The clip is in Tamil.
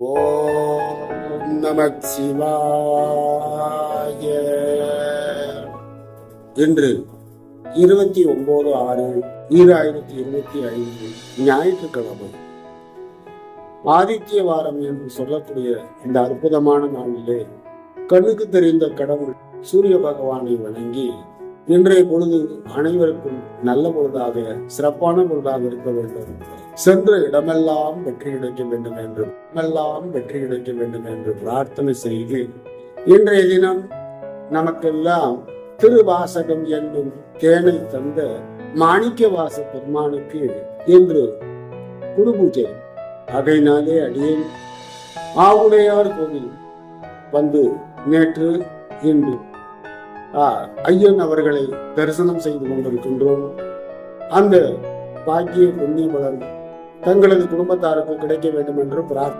ஓம் நமக் சிவாய. இன்று இருபத்தி ஒன்பது ஆறு ஈராயிரத்தி இருபத்தி ஐந்து ஞாயிற்றுக்கிழமை. ஆதித்ய வாரம் என்று சொல்லக்கூடிய இந்த அற்புதமான நாளிலே கண்ணுக்கு தெரிந்த கடவுள் சூரிய பகவானை வணங்கி இன்றைய பொழுது அனைவருக்கும் நல்ல பொழுதாக சிறப்பான பொழுதாக இருக்க வேண்டும். சென்ற இடமெல்லாம் வெற்றி கிடைக்க வேண்டும் என்று இடமெல்லாம் வெற்றி கிடைக்க வேண்டும் என்று பிரார்த்தனை செய்து இன்றைய தினம் நமக்கெல்லாம் திருவாசகம் என்னும் தேனை தந்த மாணிக்க வாச பெருமானுக்கு இன்று குரு பூஜை அகைனாலே அடியேன் ஆவுடையார் கோவில் வந்து நேற்று இன்று ஐயன் அவர்களை தரிசனம் செய்து கொண்டிருக்கின்றோம். அந்த பாக்கிய புண்ணிய பலன் தங்களது குடும்பத்தாருக்கு கிடைக்க வேண்டும் என்று பிரார்த்தனை